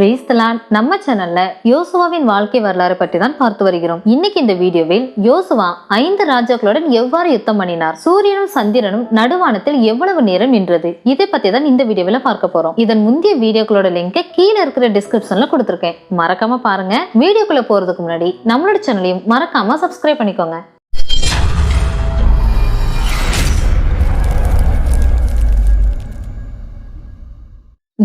பிரேஸ்தலான் நம்ம சேனல்ல யோசுவாவின் வாழ்க்கை வரலாறு பற்றி தான் பார்த்து வருகிறோம். இன்னைக்கு இந்த வீடியோவில் யோசுவா ஐந்து ராஜாக்களுடன் எவ்வாறு யுத்தம் பண்ணினார்? சூரியனும் சந்திரனும் நடுவானத்தில் எவ்வளவு நேரம் நின்றது? இதை பத்தி தான் இந்த வீடியோவில் பார்க்க போறோம். இதன் முந்தைய வீடியோக்களோட லிங்கை கீழே இருக்கிற டிஸ்கிரிப்ஷன்ல கொடுத்துருக்கேன். மறக்காம பாருங்க. வீடியோக்குள்ள போறதுக்கு முன்னாடி நம்மளோட சேனலையும் மறக்காம சப்ஸ்கிரைப் பண்ணிக்கோங்க.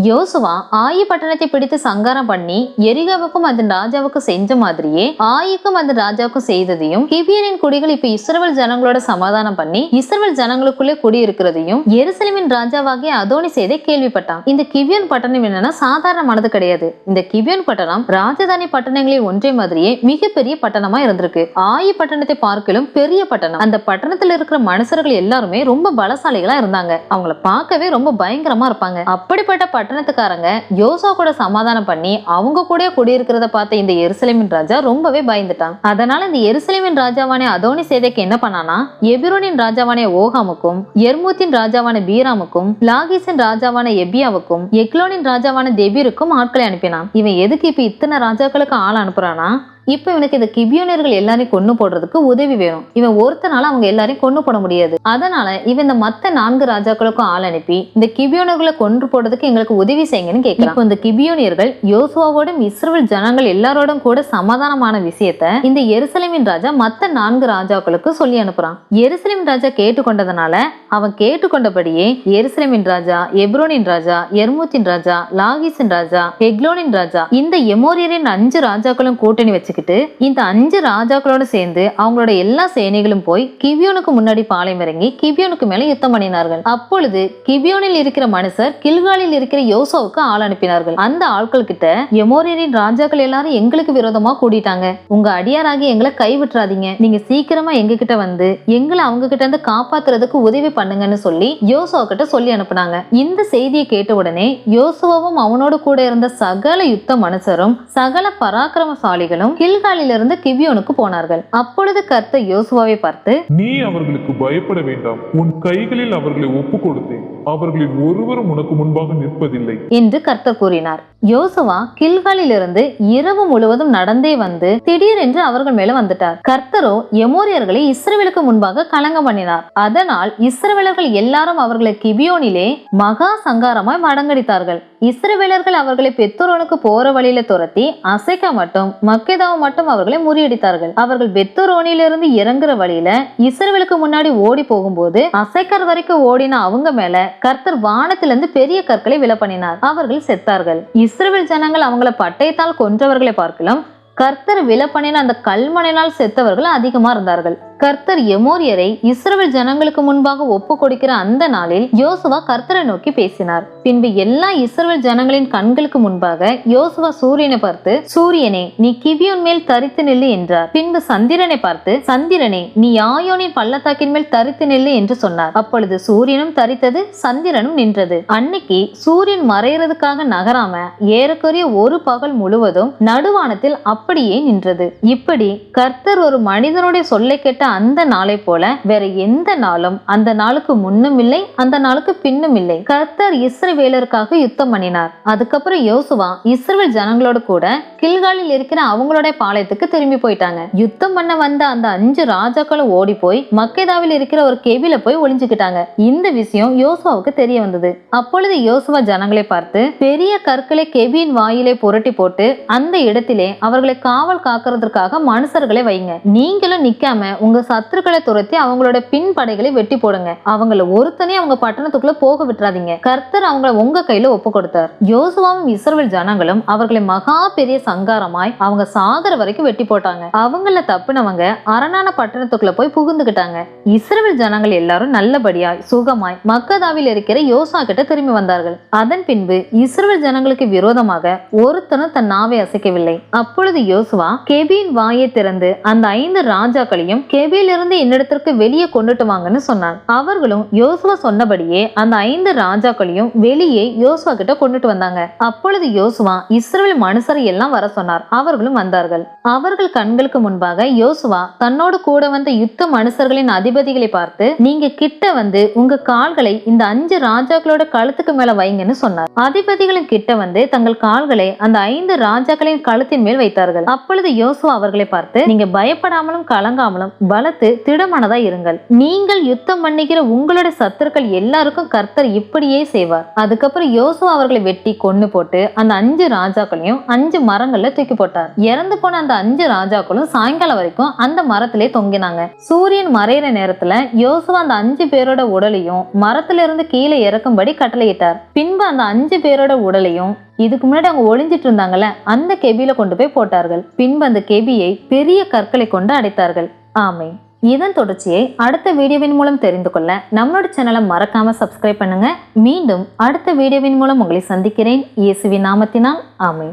யோசுவா ஆயி பட்டணத்தை பிடித்து சங்காரம் பண்ணி எரிகாவுக்கும் அதன் ராஜாவுக்கும் செஞ்ச மாதிரியே ஆயிக்கும் அந்த ராஜாவுக்கும் செய்ததையும் கிபியனின் குடிகள் இப்ப இஸ்ரவேல் ஜனங்களோட சமாதானம் பண்ணி இஸ்ரவேல் ஜனங்களுக்குள்ளே குடியிருக்கிறதையும் எருசலேமின் ராஜாவாகிய அதோனி செய்த கேள்விப்பட்டான். இந்த கிபியன் பட்டணம் என்னன்னா சாதாரணமானது கிடையாது. இந்த கிபியன் பட்டணம் ராஜதானி பட்டணங்களில் ஒன்றே மாதிரியே மிகப்பெரிய பட்டணமா இருந்திருக்கு. ஆயி பட்டணத்தை பார்க்கலும் பெரிய பட்டணம். அந்த பட்டணத்துல இருக்கிற மனுஷர்கள் எல்லாருமே ரொம்ப பலசாலிகளா இருந்தாங்க. அவங்கள பார்க்கவே ரொம்ப பயங்கரமா இருப்பாங்க. அப்படிப்பட்ட பட்டணத்துக்காரங்க யோசா கூட சமாதானம் பண்ணி அவங்க கூட குடியிருக்கிறத பார்த்த இந்த எருசலேமின் ராஜா ரொம்பவே பயந்துட்டான். அதனால இந்த எருசலேமின் ராஜாவான அதோனி சேதைக்கு என்ன பண்ணானா எபிரோனின் ராஜாவான ஓகாமுக்கும் எர்மூத்தின் ராஜாவான பீராமுக்கும் லாகிஸின் ராஜாவான எபியாவுக்கும் எக்லோனின் ராஜாவான தெபீருக்கும் ஆட்களை அனுப்பினான். இவன் எதுக்கு இப்ப இத்தனை ராஜாக்களுக்கு ஆள் அனுப்புறானா இப்ப இவனுக்கு இந்த கிபியோனியர்கள் எல்லாரையும் கொண்டு போடுறதுக்கு உதவி வேணும். இவன் ஒருத்தனால அவங்க எல்லாரையும் கொண்டு போட முடியாது. அதனால இவன் இந்த மத்த நான்கு ராஜாக்களுக்கும் ஆள் அனுப்பி இந்த கிபியோனர்களை கொன்று போடுறதுக்கு எங்களுக்கு உதவி செய்யுங்கன்னு கேட்கிறான் இப்போ இந்த கிபியோனியர்கள் யோசுவாவோடும் இஸ்ரேல் ஜனங்கள் எல்லாரோடும் கூட சமாதானமான விஷயத்த இந்த எருசலேமின் ராஜா மத்த நான்கு ராஜாக்களுக்கு சொல்லி அனுப்புறான். எருசலேமின் ராஜா கேட்டுக்கொண்டதுனால அவன் கேட்டுக்கொண்டபடியே எருசலேமின் ராஜா எப்ரோனின் ராஜா எர்மூத்தின் ராஜா லாகிஸின் ராஜா எக்லோனின் ராஜா இந்த எமோரியரின் அஞ்சு ராஜாக்களும் கூட்டணி வச்சு வச்சுக்கிட்டு இந்த அஞ்சு ராஜாக்களோட சேர்ந்து அவங்களோட எல்லா சேனைகளும் போய் கிவியோனுக்கு முன்னாடி பாளையம் இறங்கி கிவியோனுக்கு மேல யுத்தம் பண்ணினார்கள். அப்பொழுது கிவியோனில் இருக்கிற மனுஷர் கில்காலில் இருக்கிற யோசோவுக்கு ஆள் அனுப்பினார்கள். அந்த ஆட்கள் கிட்ட எமோரியரின் ராஜாக்கள் எல்லாரும் எங்களுக்கு விரோதமா கூட்டிட்டாங்க உங்க அடியாராகி எங்களை கைவிட்டுறாதீங்க. நீங்க சீக்கிரமா எங்க கிட்ட வந்து எங்களை அவங்க கிட்ட இருந்து காப்பாத்துறதுக்கு உதவி பண்ணுங்கன்னு சொல்லி யோசோ கிட்ட சொல்லி அனுப்புனாங்க. இந்த செய்தியை கேட்ட உடனே யோசுவாவும் அவனோட கூட இருந்த சகல யுத்த மனுஷரும் சகல பராக்கிரமசாலிகளும் கில்காலிலிருந்து கிவியோனுக்கு போனார்கள். அப்பொழுது கர்த்தர் யோசுவாவை பார்த்து நீ அவர்களுக்கு பயப்பட வேண்டாம். உன் கைகளில் அவர்களை ஒப்பு கொடுத்தேன் அவர்களில் ஒருவரும் உனக்கு முன்பாக நிற்பதில்லை. என்று கர்த்தர் கூறினார். யோசுவா கில்காலிலிருந்து இரவு முழுவதும் நடந்தே வந்து திடீரென்று அவர்கள் மேல வந்துட்டார். கர்த்தரோ எமோரியர்களை இஸ்ரவேலுக்கு முன்பாக கலங்கம் பண்ணினார். அதனால் இஸ்ரவேலர்கள் எல்லாரும் அவர்களை கிபியோனிலே மகா சங்காரமாய் மடங்கடித்தார்கள். இஸ்ரவேலர்கள் அவர்களை பெத்தோரோனுக்கு போற வழியில துரத்தி அசைக்க மட்டும் மக்கேதாவை மட்டும் அவர்களை முறியடித்தார்கள். அவர்கள் பெத்தோரோனிலிருந்து இறங்குற வழியில இஸ்ரவேலுக்கு முன்னாடி ஓடி போகும்போது அசைக்கர் வரைக்கும் ஓடின அவங்க மேல கர்த்தர் வானத்திலிருந்து பெரிய கற்களை விழ பண்ணினார். அவர்கள் செத்தார்கள். இஸ்ரவேல் ஜனங்கள் அவங்கள பட்டயத்தால் கொன்றவர்களை பார்க்கலாம் கர்த்தர் வில அந்த கல்மனையினால் செத்தவர்கள் அதிகமா இருந்தார்கள். கர்த்தர் எமோரியரை இஸ்ரவேல் ஜனங்களுக்கு முன்பாக ஒப்பு கொடுக்கிற அந்த நாளில் யோசுவா கர்த்தரை நோக்கி பேசினார். பின்பு எல்லா இஸ்ரவேல் ஜனங்களின் கண்களுக்கு முன்பாக யோசுவா சூரியனை பார்த்து சூரியனே நீ கிவியோன் மேல் தரித்து நில்லு என்றார். பின்பு சந்திரனை பார்த்து சந்திரனே நீ யாயோனின் பள்ளத்தாக்கின் மேல் தரித்து நில்லு என்று சொன்னார். அப்பொழுது சூரியனும் தரித்தது சந்திரனும் நின்றது. அன்னைக்கு சூரியன் மறையறதுக்காக நகராம ஏறக்குறைய ஒரு பகல் முழுவதும் நடுவானத்தில் அப்படியே நின்றது. இப்படி கர்த்தர் ஒரு மனிதனுடைய சொல்லை கேட்ட அந்த நாளை போல வேற எந்த நாளும் அந்த நாளுக்கு முன்னும் இல்லை அந்த நாளுக்கு பின்னும் இல்லை. கர்த்தர் இஸ்ரவேலருக்காக யுத்தம் பண்ணினார். அதுக்கப்புறம் யோசுவா இஸ்ரவேல் ஜனங்களோட கூட கில்காலில் இருக்கிற அவங்களோட பாளையத்துக்கு திரும்பி போயிட்டாங்க. யுத்தம் பண்ண வந்த அந்த அஞ்சு ராஜாக்களும் ஓடி போய் மக்கேதாவில் இருக்கிற ஒரு கெவில போய் ஒளிஞ்சுக்கிட்டாங்க. இந்த விஷயம் யோசுவாவுக்கு தெரிய வந்தது. அப்பொழுது யோசுவா ஜனங்களை பார்த்து பெரிய கற்களை கெவியின் வாயிலே புரட்டி போட்டு அந்த இடத்திலே அவர்களை காவல் காக்கிறதுக்காக மனுஷர்களை வைங்க. நீங்களும் நிக்காம உங்க உங்க சத்துருக்களை துரத்தி அவங்களோட பின் படைகளை வெட்டி போடுங்க. அவங்கள ஒருத்தனே அவங்க பட்டணத்துக்குள்ள போக விட்டுறாதீங்க. கர்த்தர் அவங்கள உங்க கையில ஒப்பு கொடுத்தார். யோசுவாவும் இஸ்ரவேல் ஜனங்களும் அவர்களை மகா பெரிய சங்காரமாய் அவங்க சாகர வரைக்கும் வெட்டி போட்டாங்க. அவங்கள தப்புனவங்க அரணான பட்டணத்துக்குள்ள போய் புகுந்துகிட்டாங்க. இஸ்ரவேல் ஜனங்கள் எல்லாரும் நல்லபடியாய் சுகமாய் மக்கதாவில் இருக்கிற யோசா கிட்ட திரும்பி வந்தார்கள். அதன் பின்பு இஸ்ரவேல் ஜனங்களுக்கு விரோதமாக ஒருத்தனும் தன் நாவை அசைக்கவில்லை. அப்பொழுது யோசுவா கெபியின் வாயை திறந்து அந்த ஐந்து ராஜாக்களையும் கெபியின் செபியிலிருந்து என்னிடத்திற்கு வெளியே கொண்டுட்டு வாங்கன்னு சொன்னான் அவர்களும் யோசுவா சொன்னபடியே அந்த ஐந்து ராஜாக்களையும் வெளியே யோசுவா கிட்ட கொண்டுட்டு வந்தாங்க. அப்பொழுது யோசுவா இஸ்ரேல் மனுஷரை எல்லாம் வர சொன்னார். அவர்களும் வந்தார்கள். அவர்கள் கண்களுக்கு முன்பாக யோசுவா தன்னோடு கூட வந்த யுத்த மனுஷர்களின் அதிபதிகளை பார்த்து நீங்க கிட்ட வந்து உங்க கால்களை இந்த அஞ்சு ராஜாக்களோட கழுத்துக்கு மேல வைங்கன்னு சொன்னார். அதிபதிகளின் கிட்ட வந்து தங்கள் கால்களை அந்த ஐந்து ராஜாக்களின் கழுத்தின் மேல் வைத்தார்கள். அப்பொழுது யோசுவா அவர்களை பார்த்து நீங்க பயப்படாமலும் கலங்காமலும் பலத்து திடமானதா இருங்கள். நீங்கள் யுத்தம் பண்ணிக்கிற உங்களோட சத்துருக்கள் எல்லாருக்கும் கர்த்தர் இப்படியே செய்வார். அதுக்கப்புறம் யோசுவா அவர்களை வெட்டி கொன்னு போட்டு அந்த அஞ்சு ராஜாக்களையும் அஞ்சு மரங்கள்ல தூக்கி போட்டார். இறந்து போன அந்த அஞ்சு ராஜாக்களும் சாயங்காலம் வரைக்கும் அந்த மரத்திலே தொங்கினாங்க. சூரியன் மறையிற நேரத்துல யோசுவா அந்த அஞ்சு பேரோட உடலையும் மரத்துல இருந்து கீழே இறக்கும்படி கட்டளையிட்டார். பின்பு அந்த அஞ்சு பேரோட உடலையும் இதுக்கு முன்னாடி அவங்க ஒளிஞ்சிட்டு இருந்தாங்கல்ல அந்த கெபியில கொண்டு போய் போட்டார்கள். பின்பு அந்த கெபியை பெரிய கற்களை கொண்டு அடைத்தார்கள். ஆமை இதன் தொடர்ச்சியை அடுத்த வீடியோவின் மூலம் தெரிந்து கொள்ள நம்மளோட சேனலை மறக்காம சப்ஸ்கிரைப் பண்ணுங்க. மீண்டும் அடுத்த வீடியோவின் மூலம் உங்களை சந்திக்கிறேன். இயேசுவின் நாமத்தினால் ஆமை